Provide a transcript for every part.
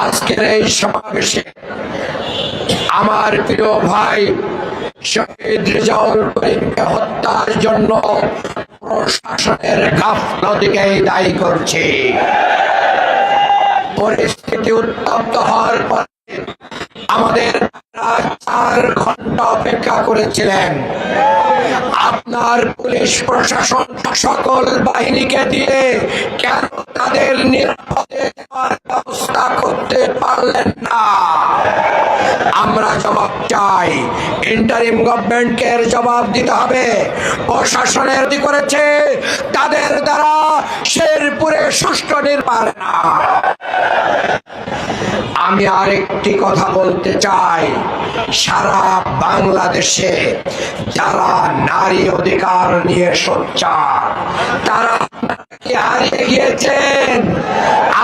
আজকের এই সমাবেশে আমার প্রিয় ভাই শহীদ রেজাউল করিমকে হত্যার জন্য প্রশাসনের গাফলতিকে দায়ী করছে। পরিস্থিতি উত্তপ্ত হওয়ার পরে আমাদের চার ঘণ্টা অপেক্ষা করেছিলেন। আপনার পুলিশ প্রশাসন সকল বাহিনীকে দিয়ে কেন তাদের নিরাপদে ব্যবস্থা করতে পারলেন না? আমরা জবাব চাই। ইন্টারিম গভর্নমেন্টকে এর জবাব দিতে হবে। প্রশাসনের করেছে তাদের দ্বারা শেরপুরে সুষ্ঠু নির্মাণ। না আমি আরেকটি কথা বলতে চাই। সারা বাংলাদেশে যারা নারী অধিকার নিয়ে সোচ্চার, তারা কি হারিয়ে গিয়েছেন?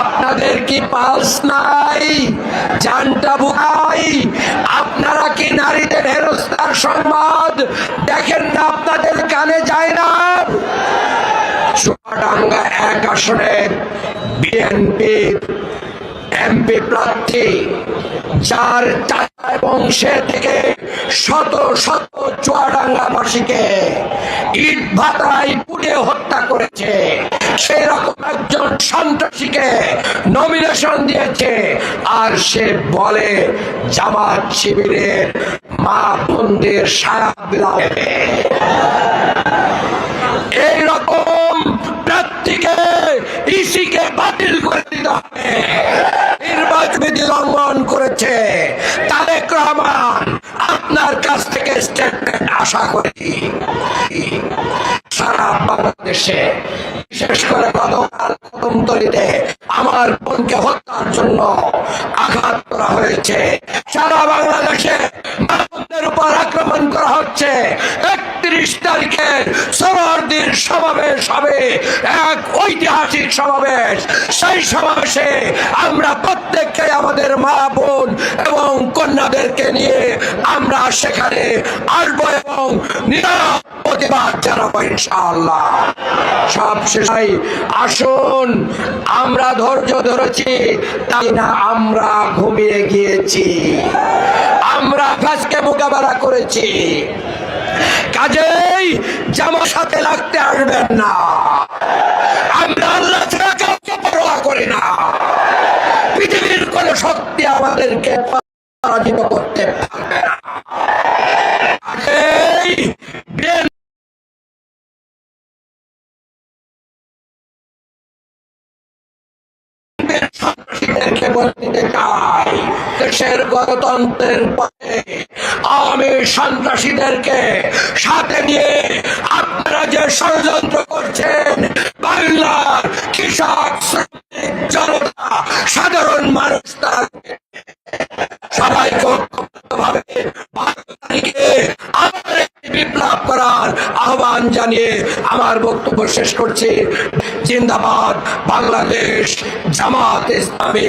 আপনাদের কি পালস নাই? জানটা বুকাই? আপনারা কি নারীদের হেরস্তার সংবাদ দেখেন না? আপনাদের কানে যায় না? চুয়াডাঙ্গা এক আসনের বিএনপির এমপি প্রার্থী, যার চাচা বংশে থেকে শত শত চুয়াডাঙ্গাবাসীকে ইট ভাতায় পুড়ে হত্যা করেছে। সেরকম একজন সন্ত্রাসীকে নমিনেশন দিয়েছে আর সে বলে জামাত শিবিরের মা বোনদের সারা বিলাবে এইরকম প্রার্থীকে ইসিকে বাতিল করে হবে লঙ্ঘন করেছে তারেক রহমান আপনার কাছ থেকে স্টেটমেন্ট আশা করি। সারা বাংলাদেশে, বিশেষ করে গতকাল কদমতলিতে আমার বোনকে হত্যার জন্য আঘাত করা হয়েছে। সারা বাংলাদেশে উপর আক্রমণ করা হচ্ছে। একত্রিশ তারিখের সরদিন সমাবেশ হবে। এক ঐতিহাসিক সমাবেশ। সেই সমাবেশে আমরা প্রত্যেককে আমাদের মা বোন এবং কন্যাদেরকে নিয়ে আমরা সেখানে আসব এবং নিরাপদ প্রতিবাদ জানাব আসুন, আমরা ধৈর্য ধরেছি, তাই না আমরা ঘুমিয়ে গিয়েছি। আমরা মোকাবেলা করেছি। কাজেই জামার সাথে লাগতে আসবেন না। আমরা আল্লাহ ছাড়া কাউকে পরোয়া করি না। পৃথিবীর কোন শক্তি আমাদেরকে পরাজিত করতে পারবে না। দিতে চাই। দেশের গণতন্ত্রের পথে আওয়ামী সন্ত্রাসীদেরকে সাথে নিয়ে আপনারা যে ষড়যন্ত্র করছেন, বাংলার কৃষক, শ্রমিক, জনতা, সাধারণ মানুষ তারা সবাইকে ঐক্যবদ্ধভাবে তারিখে আবার একটি বিপ্লব করার আহ্বান জানিয়ে আমার বক্তব্য শেষ করছি। জিন্দাবাদ, বাংলাদেশ, জামাত ইসলামী।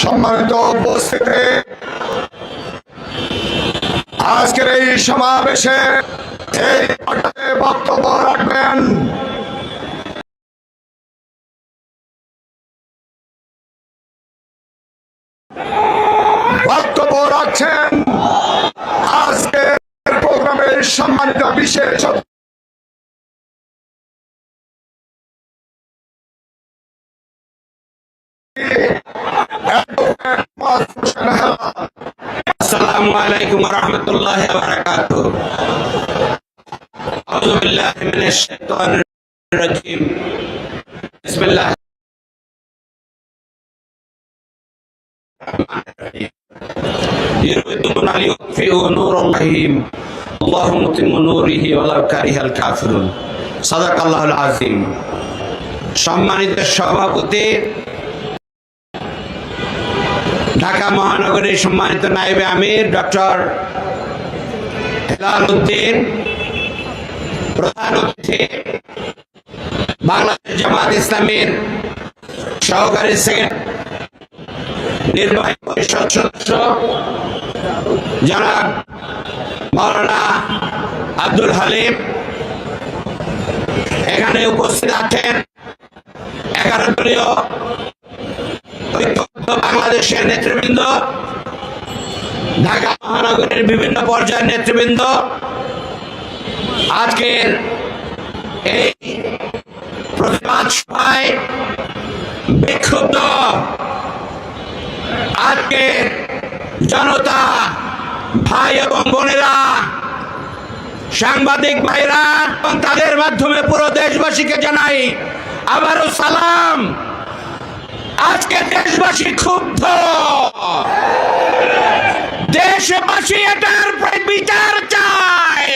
সম্মানিত উপস্থিতি। আজকের এই সমাবেশে এই বক্তব্য রাখবেন। বক্তব্য রাখছেন আজকের প্রোগ্রামের সম্মানিত বিশেষ অতিথি অ্যাডভোকেট মাহফুজ হোসেন হেলাল। السلام عليكم ورحمة الله وبركاته أعوذ بالله من الشيطان الرجيم بسم الله يريدون أن يطفئوا نور الله الله متم نوره ولو كره الكافرون صدق الله العظيم সম্মানিত সভাপতি ঢাকা মহানগরীর সম্মানিত নাইবে আমির ডক্টর হেলাল উদ্দিন প্রধান অতিথি বাংলাদেশ জামাত ইসলামের সহকারী সেক্রেটারি নির্বাহী পরিষদ সদস্য জনাব মৌলানা আব্দুল হালিম। এখানে উপস্থিত আছেন এগারো দলীয় বাংলাদেশের নেতৃবৃন্দ, ঢাকা মহানগরের বিভিন্ন পর্যায়ের নেতৃবৃন্দ। আজকের এই প্রতিবাদ সভায় বিক্ষুব্ধ আজকে জনতা, ভাই এবং বোনেরা, সাংবাদিক ভাইরা এবং তাদের মাধ্যমে পুরো দেশবাসীকে জানাই আবারও সালাম। আজকে দেশবাসী ক্ষুব্ধ। দেশবাসী এটার বিচার চায়,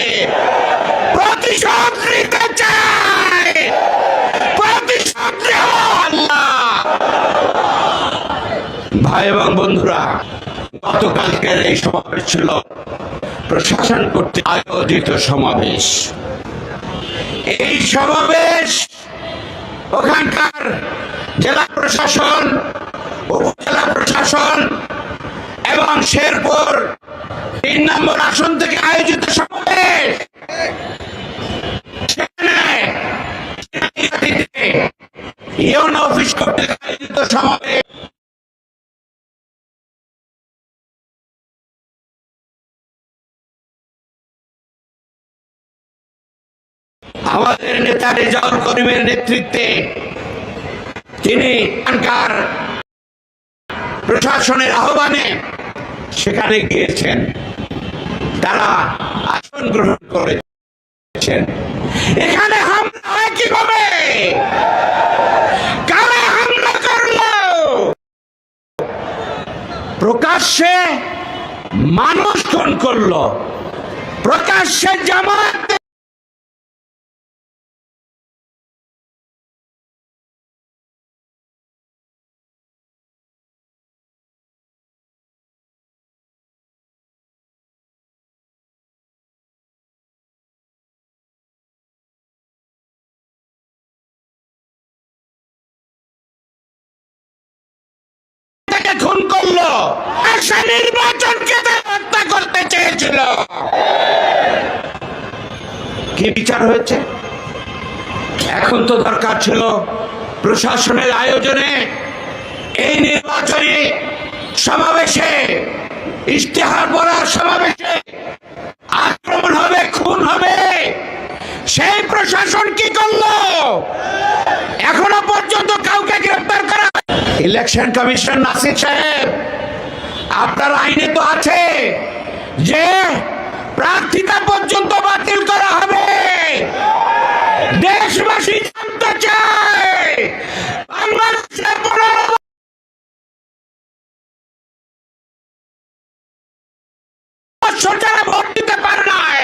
প্রতিশোধ নিতে চায় প্রতিশোধ নেওয়া আল্লাহ ভাই এবং বন্ধুরা, গতকালকের এই সমাবেশ ছিল প্রশাসন কর্তৃক আয়োজিত সমাবেশ। এই সমাবেশ ওখানকার জেলা প্রশাসন, উপজেলা প্রশাসন এবং শেরপুর তিন নম্বর আসন থেকে আয়োজিত সমাবেশ। ইউনো অফিস কর্তৃক আয়োজিত সমাবেশ। আমাদের নেতা রেজাউল করিমের নেতৃত্বে। তিনি এখানকার প্রশাসনের আহ্বানে সেখানে গিয়েছেন। তারা আসন গ্রহণ করেছেন। এখানে হামলা হয় কীভাবে? কারা হামলা করল? প্রকাশ্যে মানুষ খুন করল। প্রকাশ্যে জামাত খুন করল। আশা নির্বাচনকে হত্যা করতে চেয়েছিল। কি বিচার হয়েছে? এখন তো দরকার ছিল প্রশাসনের আয়োজনে এই নির্বাচনী সমাবেশে, ইশতেহার পড়ার সমাবেশে আক্রমণ হবে, খুন হবে। সেই প্রশাসন কি করল? এখনও পর্যন্ত কাউকে গ্রেফতার করা ইলেকশন কমিশন নাসির সাহেব, আপনার আইনে তো আছে যে প্রার্থিতা পর্যন্ত বাতিল করা হবে। দেশবাসী জানতে চায়, বাংলাদেশে পনেরো যারা ভোট দিতে পারে নাই।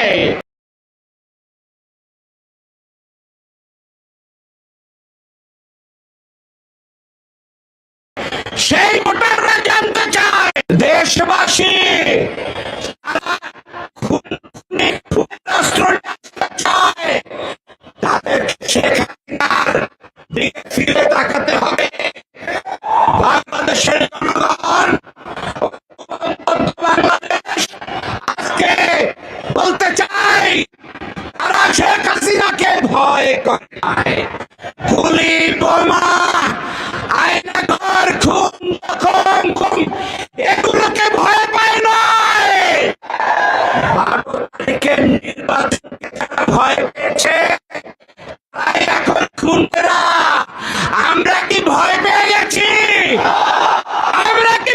আমরা কি ভয় পেয়ে গেছি? আমরা কি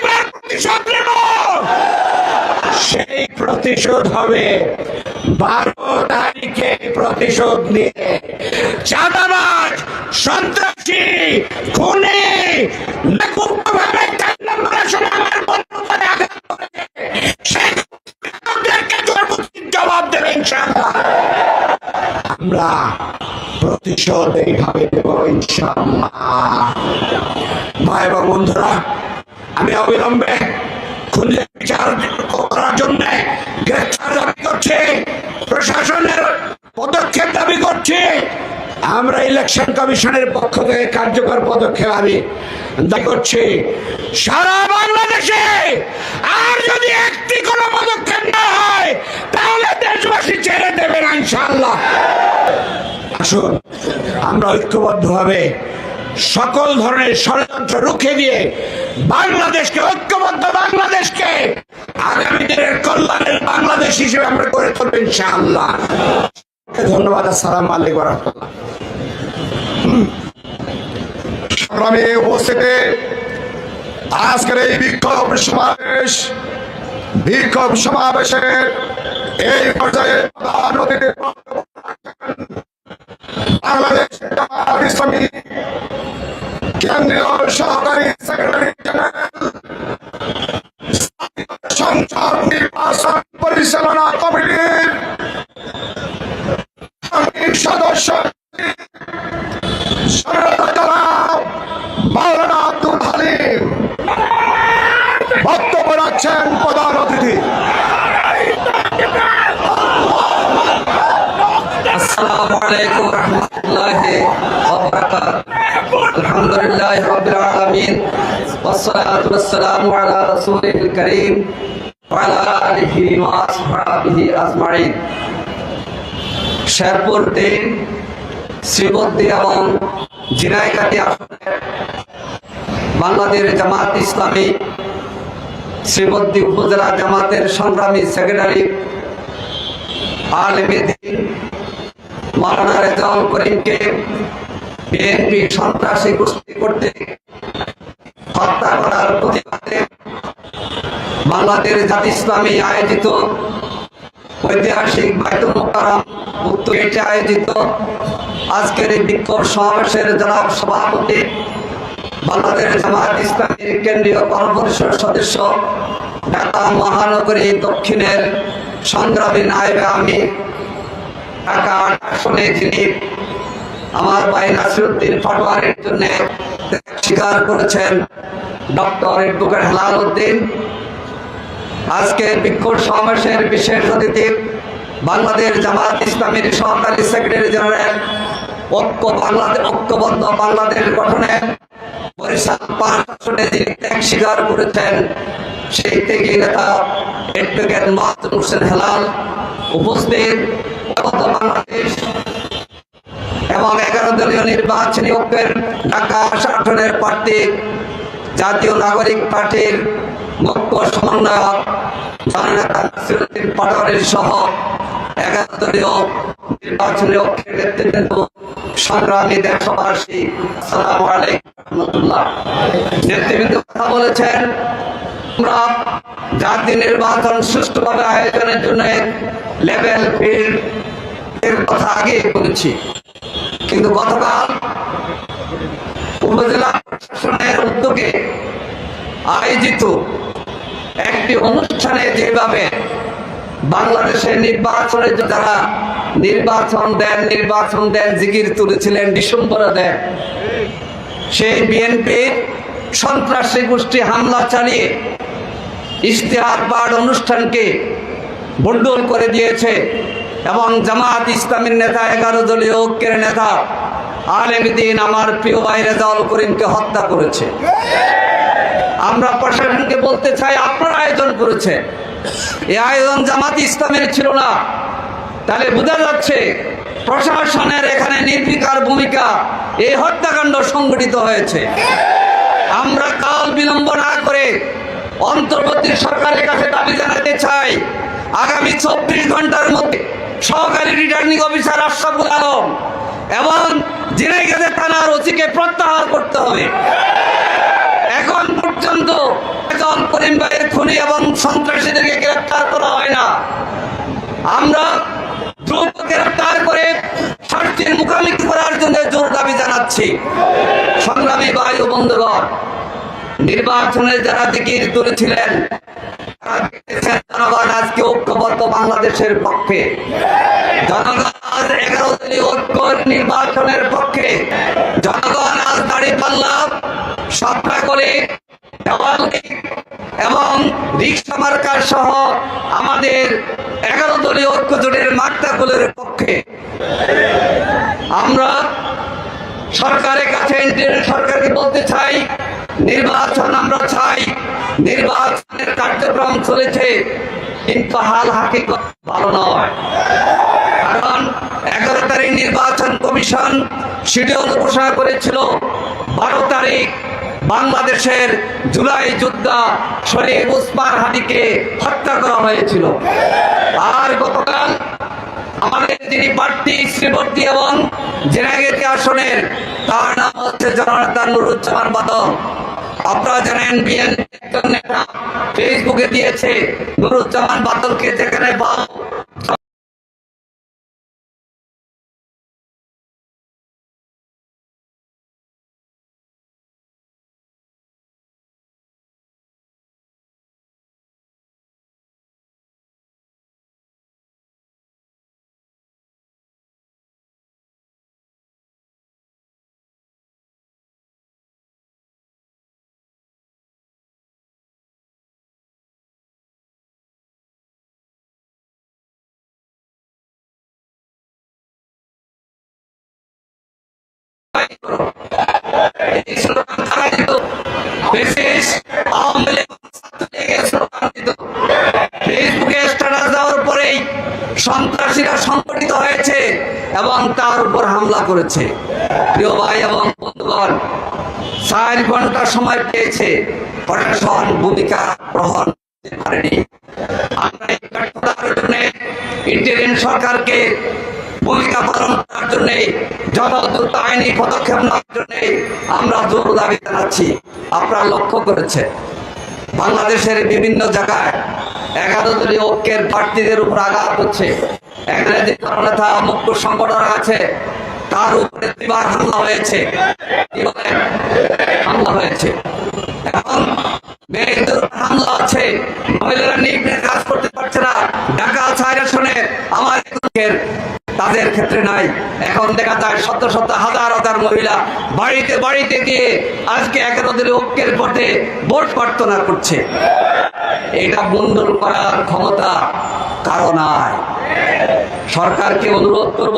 সেই প্রতিশোধ হবে বারো তারিখে প্রতিশোধ নিয়ে। চাঁদাবাজ, সন্ত্রাসী, খুনে করেছে। জবাব- জবাব দেবে ইনশাআল্লাহ। আমরা প্রতিশোধ এইভাবে দেব ভাই এবং বন্ধুরা, আমি অবিলম্বে খুনের বিচার করার জন্য দাবি করছি, প্রশাসনের পদক্ষেপ দাবি করছি। আমরা ইলেকশন কমিশনের পক্ষ থেকে কার্যকর পদক্ষেপ আমি দাবি করছি। সারা বাংলাদেশে আর যদি একটি কোনো পদক্ষেপ না হয়, তাহলে দেশবাসী ছেড়ে দেবেন ইনশাআল্লাহ। আসুন, আমরা ঐক্যবদ্ধভাবে সকল ধরনের ষড়যন্ত্র রুখে দিয়ে বাংলাদেশকে ঐক্যবদ্ধ বাংলাদেশকে আগামী দিনের কল্যাণের বাংলাদেশ হিসেবে আমরা গড়ে তুলব ইনশাআল্লাহ। ধন্যবাদ, আসসালাম আলাইকুম রহমতুল্লাহ। সংগ্রামী উপস্থিতি আজকের এই বিক্ষোভ সমাবেশ বিক্ষোভ সমাবেশের এই পর্যায়ে বাংলাদেশ কেন্দ্রীয় সহকারী সেক্রেটারি عليكم ورحمة الله وبركاته الحمد لله رب العالمين والصلاة والسلام على رسوله الكريم وعلى آله وأصحابه أجمعين শেরপুর তিন শ্রীবদ্দী এবং জিনাইকাটি আসনের বাংলাদেশ জামাত ইসলামী শ্রীবদ্দী উপজেলা জামাতের সংগ্রামী সেক্রেটারি আলমী মাওলানা রেজাউল করিমকে বিএনপি সন্ত্রাসী গোষ্ঠী করতে হত্যা করার প্রতিবাদে বাংলাদেশ জাতি ইসলামী আয়োজিত ঐতিহাসিক বাইতুল মোকাররম উত্তর গেটে আয়োজিত আজকের এই বিক্ষোভ সমাবেশের জনাব সভাপতি বাংলাদেশ জামাত ইসলামীর কেন্দ্রীয় কর্মপরিষদ সদস্য ঢাকা মহানগরী দক্ষিণের সংগ্রামী নায়েবে আমি ঢাকা আমার ভাই নাসিরুদ্দিন পাটোয়ারির জন্য স্বীকার করেছেন ডক্টর এডভোকেট হেলাল উদ্দিন আজকে বিক্ষোভ সমাবেশের বিশেষ অতিথি বাংলাদেশ জামাত ইসলামীর সহকারী সেক্রেটারি জেনারেল, ঐক্য বাংলাদেশ ঐক্যবদ্ধ বাংলাদেশ গঠনে বরিশাল পাঁচ আসনে যিনি ত্যাগ স্বীকার করেছেন, সেই ত্যাগী নেতা এডভোকেট মাহতুম হোসেন হেলাল উপস্থিত। এবং এগারো দলীয় নির্বাচনী ঐক্যের ঢাকা আসনের প্রার্থী, জাতীয় নাগরিক পার্টির মুখ্য সমন্বয়ক জননেতা পাটোয়ারির সহ এগারো দলীয় নির্বাচনী নেতৃবৃন্দ, সংগ্রামী দেশবাসী, আসসালামু আলাইকুম কথা বলেছেন, আমরা নির্বাচন সুষ্ঠুভাবে আয়োজনের জন্য লেভেল ফিল্ড কথা আগে বলেছি। কিন্তু গতকাল উপজেলা প্রশাসনের উদ্যোগে আয়োজিত একটি অনুষ্ঠানে যেভাবে বাংলাদেশের নির্বাচনে যারা নির্বাচন দেন নির্বাচন দেন জিগির তুলেছিলেন ডিসেম্বরে দেন, সেই বিএনপি সন্ত্রাসী গোষ্ঠী হামলা চালিয়ে ইশতেহার পাঠ অনুষ্ঠানকে বন্ডল করে দিয়েছে। এবং জামাত ইসলামের নেতা, এগারো দলীয় ঐক্যের নেতা, আলেম দিন আমার প্রিয় ভাই রেজাউল করিমকে হত্যা করেছে। আমরা প্রশাসনকে বলতে চাই, আপনারা আয়োজন করেছে। এই আয়োজন জামাত ইসলামের ছিল না। তাহলে বোঝা যাচ্ছে, প্রশাসনের এখানে নির্বিকার ভূমিকা, এই হত্যাকাণ্ড সংঘটিত হয়েছে। আমরা কাল বিলম্ব না করে অন্তর্বর্তী সরকারের কাছে দাবি জানাতে চাই, আগামী চব্বিশ ঘণ্টার মধ্যে সহকারী রিটার্নিং অফিসার আশরাফুল আলম এবং জিনাইগাদের থানার ওসিকে প্রত্যাহার করতে হবে। এখন পর্যন্ত একজন করিম ভাইয়ের খুনি এবং সন্ত্রাসীদেরকে গ্রেপ্তার করা হয় না। আমরা দ্রুত গ্রেপ্তার করে শাস্তির মুখোমুখি করার জন্য জোর দাবি জানাচ্ছি। সংগ্রামী ও বন্ধুগণ, নির্বাচনে যারা দিকে তুলেছিলেন জনগণ আজকে ঐক্যবদ্ধ বাংলাদেশের পক্ষে। জনগণ আজ এগারো দলীয় ঐক্য নির্বাচনের পক্ষে। জনগণ আজ দাঁড়িয়ে পাল্লাম, সবটা করে এবং রিক্সা মার্কার সহ আমাদের এগারো দলীয় ঐক্য জোটের মার্কাগুলোর পক্ষে। আমরা সরকারের কাছে সরকারকে বলতে চাই, নির্বাচন আমরা চাই, নির্বাচনের কার্যক্রম চলেছে, কিন্তু হাল হাকিকত ভালো নয়। কারণ এগারো তারিখ নির্বাচন কমিশন শিডিউল ঘোষণা করেছিল, বারো তারিখ বাংলাদেশের জুলাই যোদ্ধা শরীফ উসমান হাদিকে হত্যা করা হয়েছিল। আর গতকাল আমাদের যিনি প্রার্থী, শ্রীবর্তী এবং জেনাগেতি আসনের, তার নাম হচ্ছে জননেতা নুরুজ্জামান বাদল আপনারা জানেন বিএনপি একজন নেতা, ফেসবুকে দিয়েছে নুরুজ্জামান বাদলকে যেখানে পাও সন্ত্রাসীরা সংগঠিত হয়েছে এবং তার উপর হামলা করেছে প্রিয় এবং বন্ধুগণ চার ঘণ্টা সময় পেয়েছে প্রশাসন ভূমিকা গ্রহণ পারেনি আমরা এই সরকারকে ভূমিকা পালন করার জন্য দ্রুত আইনি পদক্ষেপ নেওয়ার জন্য আমরা জোর দাবি জানাচ্ছি। আপনারা লক্ষ্য করেছে বাংলাদেশের বিভিন্ন জায়গায় এগারো ঐক্যের প্রার্থীদের উপর আঘাত হচ্ছে। যে নেতা মুখ্য সংগঠন আছে, তার উপরে দুবার হামলা হয়েছে। হামলা হয়েছে। এখন মেয়েদের হামলা আছে, মহিলারা নিয়ে কাজ করতে পারছে না। ঢাকা ছায় শুনে আমার তাদের ক্ষেত্রে নাই। এখন দেখা যায় শত শত হাজার হাজার মহিলা বাড়িতে বাড়িতে গিয়ে আজকে এগারো দিনের ঐক্যের পথে ভোট প্রার্থনা করছে। এটা বন্ধন করার ক্ষমতা কারণ সরকারকে অনুরোধ করব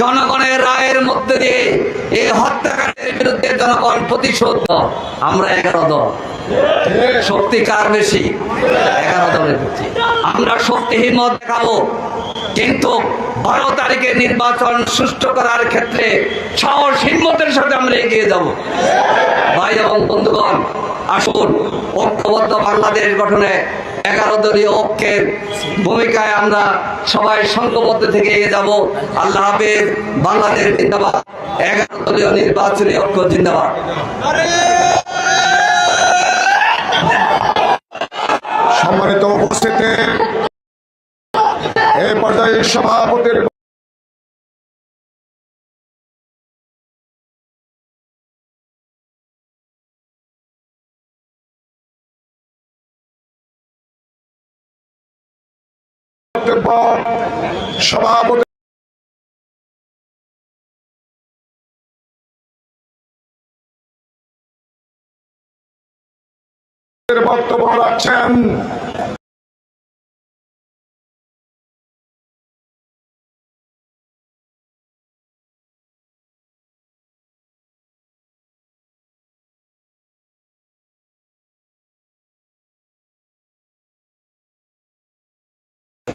জনগণের রায়ের মধ্যে দিয়ে এই হত্যাকাণ্ডের বিরুদ্ধে জনগণ প্রতিশোধ আমরা এগারো দল। শক্তি কার বেশি? এগারো দলের বেশি আমরা শক্তিহীন মত দেখাবো। কিন্তু বারো তারিখে নির্বাচন সুষ্ঠু করার ক্ষেত্রে সাহস হিম্মতের সাথে আমরা এগিয়ে যাব। ভাই এবং বন্ধুগণ, আসুন, ঐক্যবদ্ধ বাংলাদেশ গঠনে এগারো দলীয় ঐক্যের ভূমিকায় আমরা সবাই সংঘবদ্ধ থেকে যাব। আল্লাহ হাফেজ, বাংলাদেশ জিন্দাবাদ। এগারো দলীয় নির্বাচনী ঐক্য জিন্দাবাদ। সম্মানিত উপস্থিতি এই পর্যায়ে সভাপতির বক্তব্য সভাপতি বক্তব্য রাখছেন।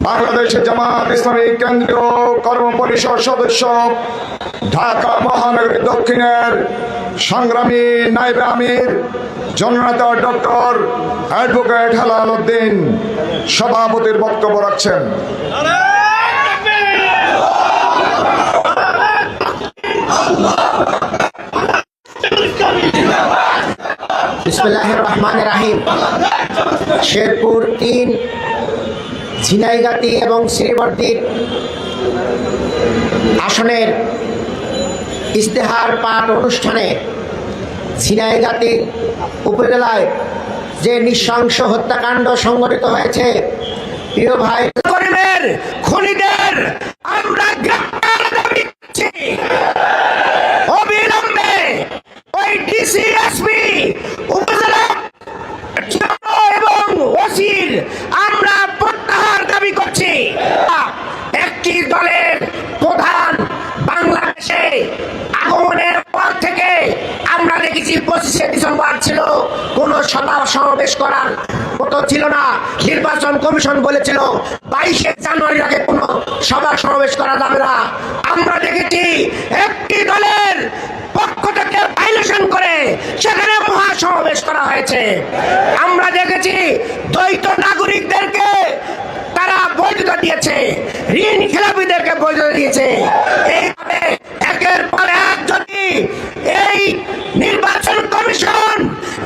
বাংলাদেশ জামাত ইসলামী কেন্দ্রীয় কর্ম পরিষদ সদস্য, ঢাকা মহানগরী দক্ষিণের সংগ্রামী নাইবে আমির, জননেতা ডক্টর অ্যাডভোকেট হেলাল উদ্দিন সভাপতির বক্তব্য রাখছেন। শেরপুর তিন ঝিনাইগাতি এবং শ্রীবর্দীর আসনের ইস্তেহার পাঠ অনুষ্ঠানে ঝিনাইগাতির উপজেলায় যে নৃশংস হত্যাকাণ্ড সংঘটিত হয়েছে, প্রিয় ভাই খুনিদের আমরা গ্রেপ্তার দাবি করছি অবিলম্বে ওই ডিসি এসপি উপজেলা এবং ওসির আমরা প্রত্যাহার দাবি করছি একটি দলের প্রধান বাংলাদেশে আগমনের পর থেকে আমরা পঁচিশে ডিসেম্বর ছিল, কোন সভা সমাবেশ করার মতো ছিল না। নির্বাচন কমিশন বলেছিল, বাইশে জানুয়ারির আগে কোনো সভা সমাবেশ করা যাবে না। আমরা দেখেছি একটি দলের পক্ষ থেকে ভাইলেশন করে সেখানে মহা সমাবেশ করা হয়েছে। আমরা দেখেছি দ্বৈত নাগরিকদেরকে বৈধতা দিয়েছে। ঋণ খেলাপিদেরকে বৈধতা দিয়েছে। এইভাবে একের পর এক যদি এই নির্বাচন কমিশন